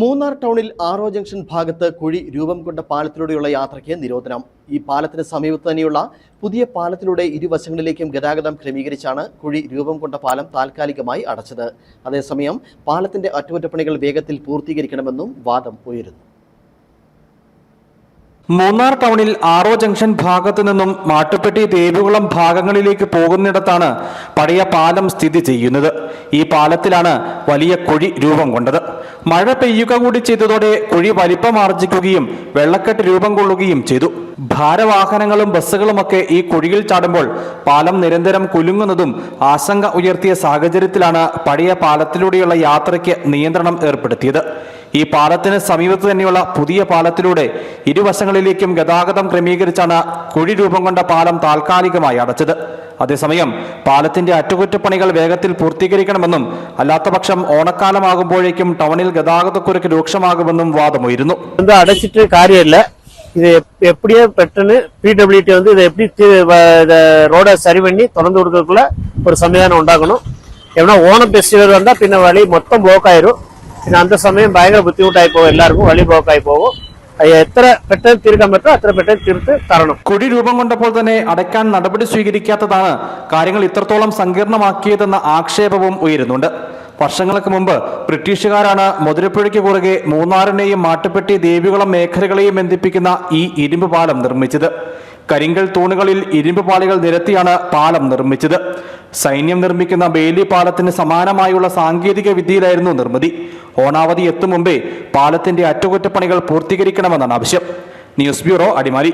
മൂന്നാർ ടൗണിൽ ആറോ ജംഗ്ഷൻ ഭാഗത്ത് കുഴി രൂപം കൊണ്ട പാലത്തിലൂടെയുള്ള യാത്രയ്ക്ക് നിരോധനം. ഈ പാലത്തിന് സമീപത്ത് തന്നെയുള്ള പുതിയ പാലത്തിലൂടെ ഇരുവശങ്ങളിലേക്കും ഗതാഗതം ക്രമീകരിച്ചാണ് കുഴി രൂപം കൊണ്ട പാലം താൽക്കാലികമായി അടച്ചത്. അതേസമയം പാലത്തിന്റെ അറ്റകുറ്റപ്പണികൾ വേഗത്തിൽ പൂർത്തീകരിക്കണമെന്നും വാദം ഉയരുന്നു. മൂന്നാർ ടൗണിൽ ആറോ ജംഗ്ഷൻ ഭാഗത്തു നിന്നും മാട്ടുപ്പെട്ടി ദേവികുളം ഭാഗങ്ങളിലേക്ക് പോകുന്നിടത്താണ് പഴയ പാലം സ്ഥിതി ചെയ്യുന്നത്. ഈ പാലത്തിലാണ് വലിയ കുഴി രൂപം കൊണ്ടത്. മഴ പെയ്യുക കൂടി ചെയ്തതോടെ കുഴി വലിപ്പമാർജിക്കുകയും വെള്ളക്കെട്ട് രൂപം കൊള്ളുകയും ചെയ്തു. ഭാരവാഹനങ്ങളും ബസ്സുകളുമൊക്കെ ഈ കുഴിയിൽ ചാടുമ്പോൾ പാലം നിരന്തരം കുലുങ്ങുന്നതും ആശങ്ക ഉയർത്തിയ സാഹചര്യത്തിലാണ് പഴയ പാലത്തിലൂടെയുള്ള യാത്രയ്ക്ക് നിയന്ത്രണം ഏർപ്പെടുത്തിയത്. ഈ പാലത്തിന് സമീപത്ത് തന്നെയുള്ള പുതിയ പാലത്തിലൂടെ ഇരുവശങ്ങളിലേക്കും ഗതാഗതം ക്രമീകരിച്ചാണ് കുഴി രൂപം കൊണ്ട പാലം താൽക്കാലികമായി അടച്ചത് അതേസമയം പാലത്തിന്റെ അറ്റകുറ്റപ്പണികൾ വേഗത്തിൽ പൂർത്തീകരിക്കണമെന്നും അല്ലാത്തപക്ഷം ഓണക്കാലമാകുമ്പോഴേക്കും ടൗണിൽ ഗതാഗതക്കുരുക്ക് രൂക്ഷമാകുമെന്നും വാദമുയരുന്നു வந்து அடைச்சிட்டு காரியம் இல்லை இது எப்- எப்படியோ பெட்டுன்னு பிடபிள்யூடி வந்து இதை எப்படி தி- வ- இத ரோட சரி பண்ணி திறந்து கொடுக்கறதுக்குள்ள ஒரு சன்னிதானம் உண்டாக்கணும் ஏன்னா ஓணம் ஃபெஸ்டிவல் வந்தா பின்ன வழி மொத்தம் ப்ளோக் ஆயிரும் പിന്നെ അന്ത സമയം ഭയങ്കര ബുദ്ധിമുട്ടായി പോകും എല്ലാവർക്കും വഴി ബ്ലോക്കായി പോകും. എത്ര പെട്ടെന്ന് തീർക്കാൻ പറ്റുമോ അത്ര പെട്ടെന്ന് തീർത്ത് തരണം. കുടി രൂപം കൊണ്ടപ്പോൾ തന്നെ അടയ്ക്കാൻ നടപടി സ്വീകരിക്കാത്തതാണ് കാര്യങ്ങൾ ഇത്രത്തോളം സങ്കീർണമാക്കിയതെന്ന ആക്ഷേപവും ഉയരുന്നുണ്ട്. വർഷങ്ങൾക്ക് മുമ്പ് ബ്രിട്ടീഷുകാരാണ് മുതിരപ്പുഴയ്ക്ക് കുറുകെ മൂന്നാറിനെയും മാട്ടുപ്പെട്ടി ദേവികുളം മേഖലകളെയും ബന്ധിപ്പിക്കുന്ന ഈ ഇരുമ്പ് പാലം നിർമ്മിച്ചത്. കരിങ്കൽ തൂണുകളിൽ ഇരുമ്പ് പാളികൾ നിരത്തിയാണ് പാലം നിർമ്മിച്ചത്. സൈന്യം നിർമ്മിക്കുന്ന ബേലി പാലത്തിന് സമാനമായുള്ള സാങ്കേതിക വിദ്യയിലായിരുന്നു നിർമ്മിതി. ഓണാവധി എത്തും മുമ്പേ പാലത്തിന്റെ അറ്റകുറ്റപ്പണികൾ പൂർത്തീകരിക്കണമെന്നാണ് ആവശ്യം. News bureau Adimali.